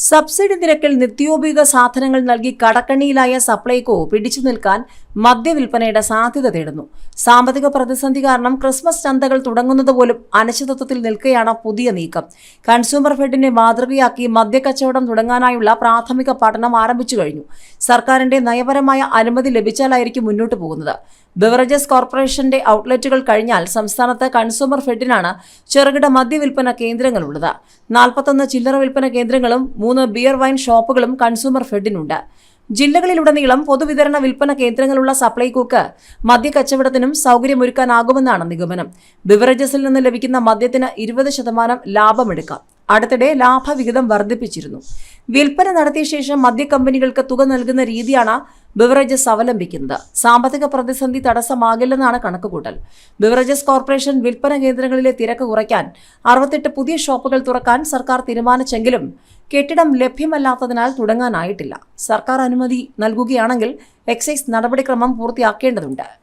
Subsidy നിരക്കിൽ നിത്യോപയോഗ സാധനങ്ങൾ നൽകി കടക്കണിയിലായ സപ്ലൈകോ പിടിച്ചു നിൽക്കാൻ മദ്യവിൽപ്പനയുടെ സാധ്യത തേടുന്നു. സാമ്പത്തിക പ്രതിസന്ധി കാരണം ക്രിസ്മസ് ചന്തകൾ തുടങ്ങുന്നത് പോലും അനിശ്ചിതത്വത്തിൽ നിൽക്കുകയാണ് പുതിയ നീക്കം. കൺസ്യൂമർ ഫെഡിനെ മാതൃകയാക്കി മദ്യക്കച്ചവടം തുടങ്ങാനായുള്ള പ്രാഥമിക പഠനം ആരംഭിച്ചു കഴിഞ്ഞു. സർക്കാരിന്റെ നയപരമായ അനുമതി ലഭിച്ചാലായിരിക്കും മുന്നോട്ട് പോകുന്നത്. ബിവറേജസ് കോർപ്പറേഷന്റെ ഔട്ട്ലെറ്റുകൾ കഴിഞ്ഞാൽ സംസ്ഥാനത്ത് കൺസ്യൂമർ ഫെഡിനാണ് ചെറുകിട മദ്യവിൽപ്പന കേന്ദ്രങ്ങളുള്ളത്. നാൽപ്പത്തൊന്ന് ചില്ലറ വിൽപ്പന കേന്ദ്രങ്ങളും മൂന്ന് ബിയർ വൈൻ ഷോപ്പുകളും കൺസ്യൂമർ ഫെഡിനുണ്ട്. ജില്ലകളിലുടനീളം പൊതുവിതരണ വിൽപ്പന കേന്ദ്രങ്ങളുള്ള സപ്ലൈകോക്ക് മദ്യക്കച്ചവടത്തിനും സൗകര്യമൊരുക്കാനാകുമെന്നാണ് നിഗമനം. ബിവറേജസിൽ നിന്ന് ലഭിക്കുന്ന മദ്യത്തിന് ഇരുപത് ശതമാനം ലാഭമെടുക്കാം. അടുത്തിടെ ലാഭവിഹിതം വർദ്ധിപ്പിച്ചിരുന്നു. വിൽപ്പന നടത്തിയ ശേഷം മദ്യ കമ്പനികൾക്ക് തുക നൽകുന്ന രീതിയാണ് ബിവറേജസ് അവലംബിക്കുന്നത്. സാമ്പത്തിക പ്രതിസന്ധി തടസ്സമാകില്ലെന്നാണ് കണക്കുകൂട്ടൽ. ബിവറേജസ് കോർപ്പറേഷൻ വിൽപ്പന കേന്ദ്രങ്ങളിലെ തിരക്ക് കുറയ്ക്കാൻ അറുപത്തെട്ട് പുതിയ ഷോപ്പുകൾ തുറക്കാൻ സർക്കാർ തീരുമാനിച്ചെങ്കിലും കെട്ടിടം ലഭ്യമല്ലാത്തതിനാൽ തുടങ്ങാനായിട്ടില്ല. സർക്കാർ അനുമതി നൽകുകയാണെങ്കിൽ എക്സൈസ് നടപടിക്രമം പൂർത്തിയാക്കേണ്ടതുണ്ട്.